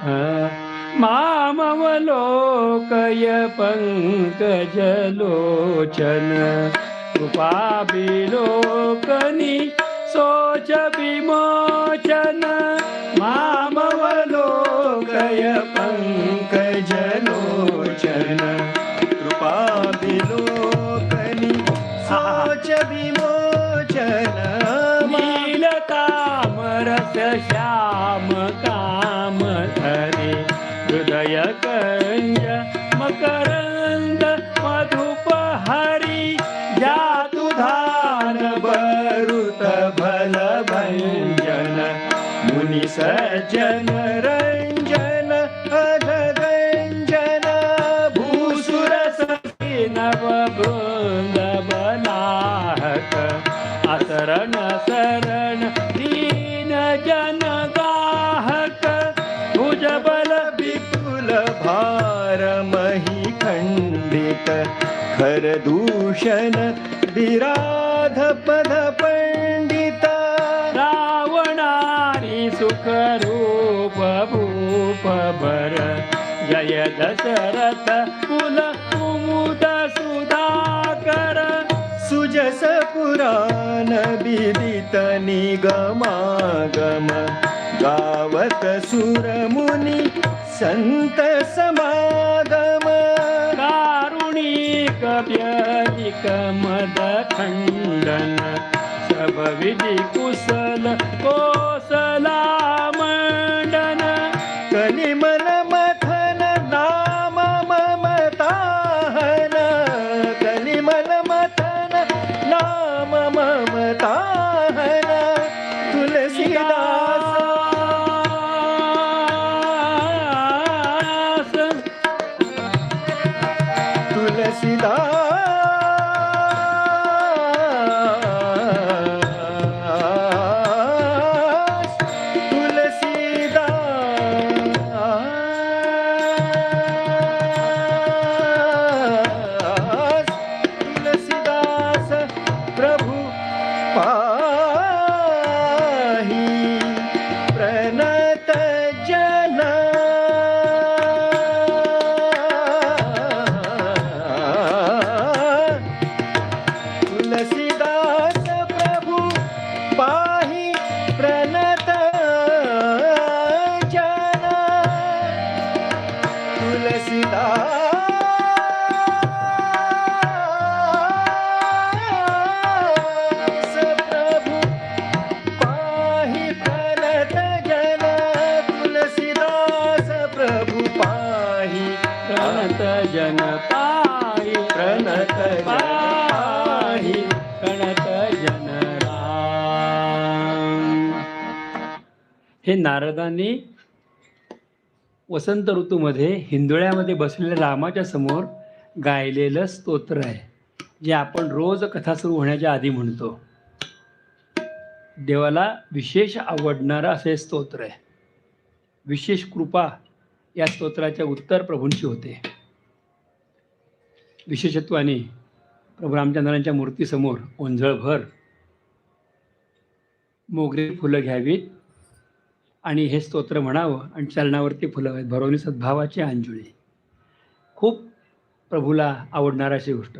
मामवलोकय पङ्कजलोचन कृपाभिलोकनि मामवलोकय पङ्कजलोचन कृपाभिलोकनि सोच विमोचन भलभञ्जन मुनि सज्जन रञ्जन स जन नव बृन्दवनाहक भूषुरीन शरण दीन जन गाहक भुजबल विपुल भारमहि खण्डित खरदूषण विराध जय दशरथ कुल सुधाकर सुजस पुराण विदित निगमागम गावत सुर मुनी संत समागम। कारुणिक व्यधिक मद खंडन सब विधि कुशल कोसला प्रणत जन पाहि प्रणत पाहि प्रणत जन हे नारदांनी वसंत ऋतूमध्ये हिंदोळ्यामध्ये बसलेल्या रामाच्या समोर गायलेलं स्तोत्र आहे जे आपण रोज कथा सुरू होण्याच्या आधी म्हणतो. देवाला विशेष आवडणारं असे स्तोत्र आहे. विशेष कृपा या स्तोत्राच्या उत्तर प्रभूंची होते. विशेषत्वाने प्रभू रामचंद्रांच्या मूर्तीसमोर ओंझळभर मोगरी फुलं घ्यावीत आणि हे स्तोत्र म्हणावं आणि चरणावरती फुलं आहेत. भरवणी सद्भावाची अंजुळी. खूप प्रभूला आवडणार अशी गोष्ट.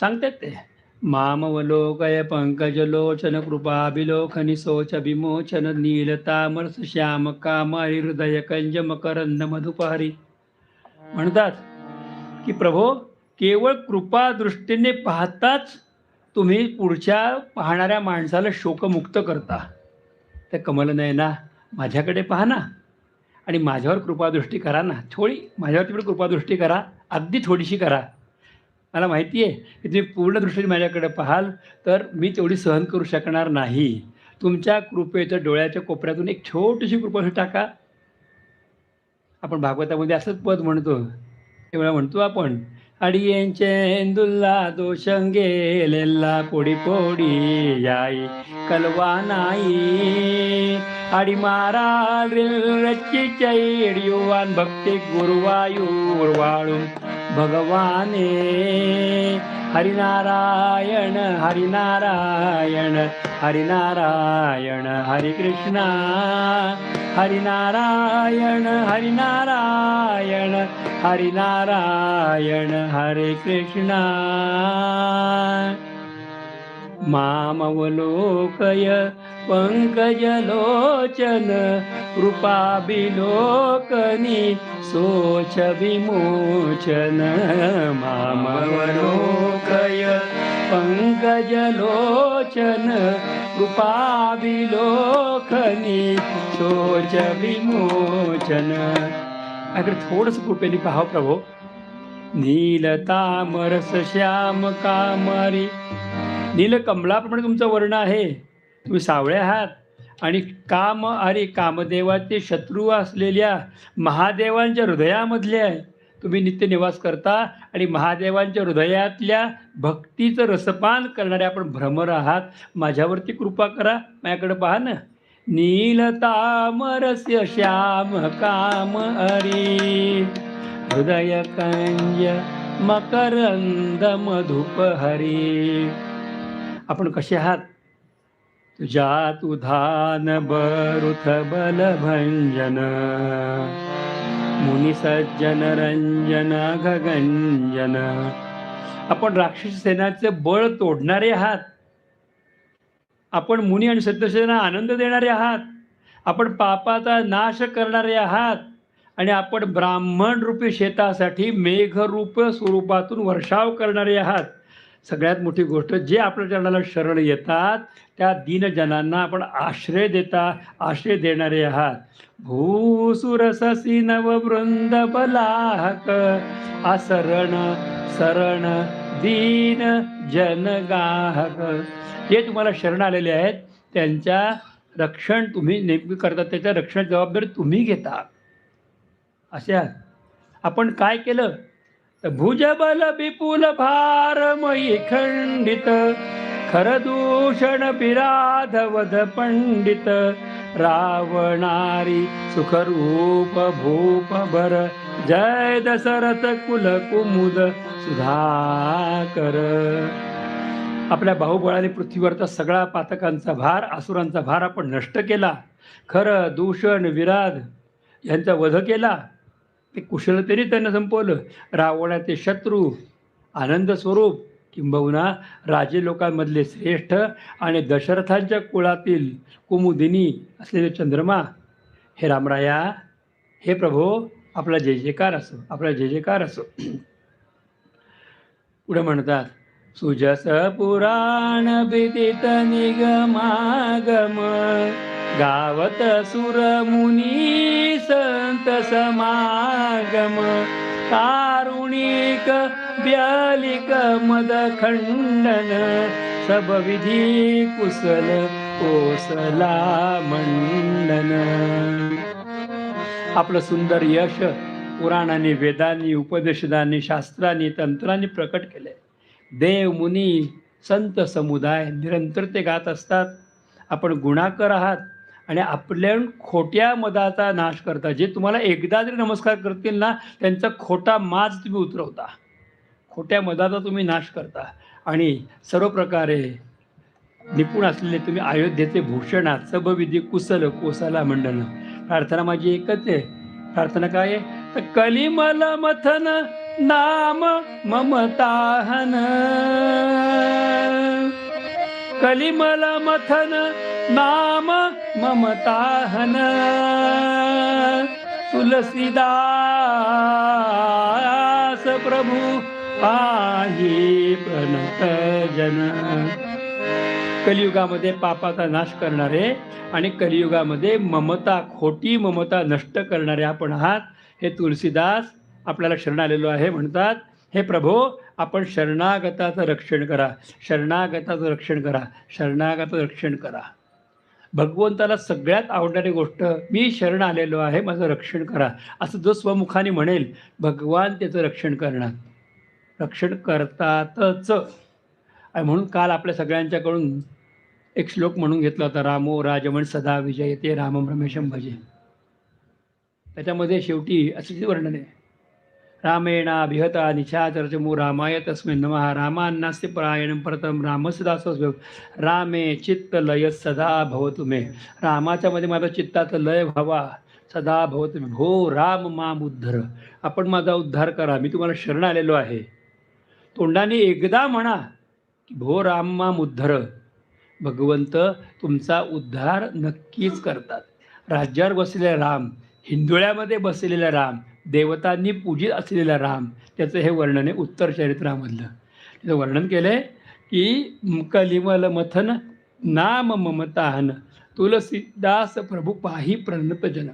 सांगतात ते मामवलोकय पंकजलोचन कृपाभिलोखनि सोच विमोचन नीलतामरस श्याम कामारी हृदय कंज मकरंद मधुपारी म्हणतात की प्रभो केवळ कृपादृष्टीने पाहताच तुम्ही पुढच्या पाहणाऱ्या माणसाला शोकमुक्त करता. तर कमलनयना माझ्याकडे पहा ना. आणि माझ्यावर कृपादृष्टी करा ना. थोडी माझ्यावर तिकडे कृपादृष्टी करा. अगदी थोडीशी करा. मला माहिती आहे की तुम्ही पूर्ण दृष्टीने माझ्याकडे पाहाल तर मी तेवढी सहन करू शकणार नाही. तुमच्या कृपेच्या डोळ्याच्या कोपऱ्यातून एक छोटीशी कृपा टाका. आपण भागवतामध्ये असंच पद म्हणतो एवढा म्हणतो आपण. अडियेंचे हिंदुल्ला दोषं गेलेला पोडी पोडी याई कलवा नाही. अडी मारा रच्ची चैड युवान भक्ती गुरुवायूर वाळून भगवाने. हरिनारायण हरिनारायण हरिनारायण हरे कृष्णा हरिनारायण हरिनारायण हरिनारायण हरे कृष्णा। मामवलोकय पङ्कजलोचन कृपाभिलोकनि सोच विमोचन मामवलोकय पङ्कजलोचन कृपाभिलोकनि शोच विमोचन. अगर थोडंसं कृपेने पहा प्रभो. नीलतामरस श्याम कामरी. नीलकमलाप्रमाणे तुमचं वर्ण आहे. तुम्ही सावळे आहात. आणि काम अरे कामदेवाचे शत्रू असलेल्या महादेवांच्या हृदयामधले आहे. तुम्ही नित्य निवास करता आणि महादेवांच्या हृदयातल्या भक्तीचं रसपान करणारे आपण भ्रमर आहात. माझ्यावरती कृपा करा. माझ्याकडे पहा ना. नीलतामरस्य श्याम काम हरी. हृदय कंज मकरंद मधुप हरी. आपण कसे आहात? तुझ्यात उधान बरुथ बल भंजन रंजन गगंजन आपण राक्षस सेनाचे बळ तोडणारे आहात. आपण मुनी आणि सत्यसेना आनंद देणारे आहात. आपण पापाचा नाश करणारे आहात. आणि आपण ब्राह्मण रूपी शेतासाठी मेघरूप स्वरूपातून वर्षाव करणारे आहात. सगळ्यात मोठी गोष्ट जे आपल्या चरणाला शरण येतात त्या दीनजनांना आपण आश्रय देता आश्रय देणारे आहात. भूसुरससी नववृंद बलाहक आसरण शरण दीन जनगाहक. जे तुम्हाला शरण आलेले आहेत त्यांच्या रक्षण तुम्ही नेमकं करता त्याच्या रक्षण जबाबदारी तुम्ही घेता. अशा आपण काय केलं? भुजबल विपुल भारमयी खंडित खरदूषण विराधवध पंडित रावणारी सुखरूप भूप भर जय दशरथ कुल कुमुद सुधाकर. आपल्या बाहुबळाने पृथ्वीवरचा सगळा पातकांचा भार आसुरांचा भार आपण नष्ट केला. खरं दूषण विराध यांचा वध केला. ते कुशलतेने त्यांना संपवलं. रावणाचे शत्रू आनंद स्वरूप किंबहुना राजे लोकांमधले श्रेष्ठ आणि दशरथांच्या कुळातील कुमुदिनी असलेले चंद्रमा. हे रामराया हे प्रभो आपला जय जयकार असो आपला जय जयकार असो. पुढे म्हणतात सुजस पुराण विदित निगमागम. गावत सुर मुनी संत समागम कारुणिक ब्यालिक मद खंडन सब विधी कुशल कोसला मंडन. आपलं सुंदर यश पुराणाने वेदांनी उपनिषदांनी शास्त्रांनी तंत्रांनी प्रकट केले देव मुनी संत समुदाय निरंतर ते गात असतात. आपण गुणाकर आहात. आणि आपल्या खोट्या मदाचा नाश करता. जे तुम्हाला एकदा जरी नमस्कार करतील ना त्यांचा खोटा माज तुम्ही उतरवता. खोट्या मदाचा तुम्ही नाश करता. आणि सर्व प्रकारे निपुण असलेले तुम्ही अयोध्येचे भूषणा सबविधी कुसल कोसाला मंडन प्रार्थना माझी एकच आहे. प्रार्थना काय आहे? तर कलिमल मथन नाम ममताहन. कलिमल मथन नाम ममताहन। तुलसीदास प्रभु पाही प्रणत जन कलियुगामध्ये पापाचा नाश करणारे आणि कलियुगामध्ये ममता खोटी ममता नष्ट करणारे आपण आहात. हे तुलसीदास आपल्याला शरण आलेलो आहे म्हणतात. हे प्रभो आपण शरणागताचं रक्षण करा. शरणागताचं रक्षण करा. शरणागताचं रक्षण करा. भगवंताला सगळ्यात आवडणारी गोष्ट मी शरण आलेलो आहे माझं रक्षण करा. असं जो स्वमुखाने म्हणेल भगवान त्याचं रक्षण करणार. रक्षण करतातच. आणि म्हणून काल आपल्या सगळ्यांच्याकडून एक श्लोक म्हणून घेतला होता रामो राजमण सदा विजय ते रामम रमेशम भजे त्याच्यामध्ये शेवटी असे वर्णन आहे. रामेणाभिहता निशाचरचमो रामाय तस्मै नमः। रामान्नास्ति परायणं परतं रामसदासो रामे चित्त लय सदा भवतु मे। रामाच्या मध्ये माझा चित्ताचा लय व्हावा सदा भवतु मे। भो राम माम उद्धर। आपण माझा उद्धार करा। मी तुम्हाला शरण आलेलो आहे। तोंडाने एकदा म्हणा की भो राम माम उद्धर। भगवंत तुमचा उद्धार नक्कीच करतात। राज्यावर बसलेला राम हिंदुळ्यामध्ये बसलेला राम देवतांनी पूजित असलेला राम त्याचं हे वर्णन आहे उत्तर चरित्रामधलं. त्याचं वर्णन केलं आहे की कलिमल मथन नाम ममताहन तुलसीदास प्रभू पाही प्रणतजन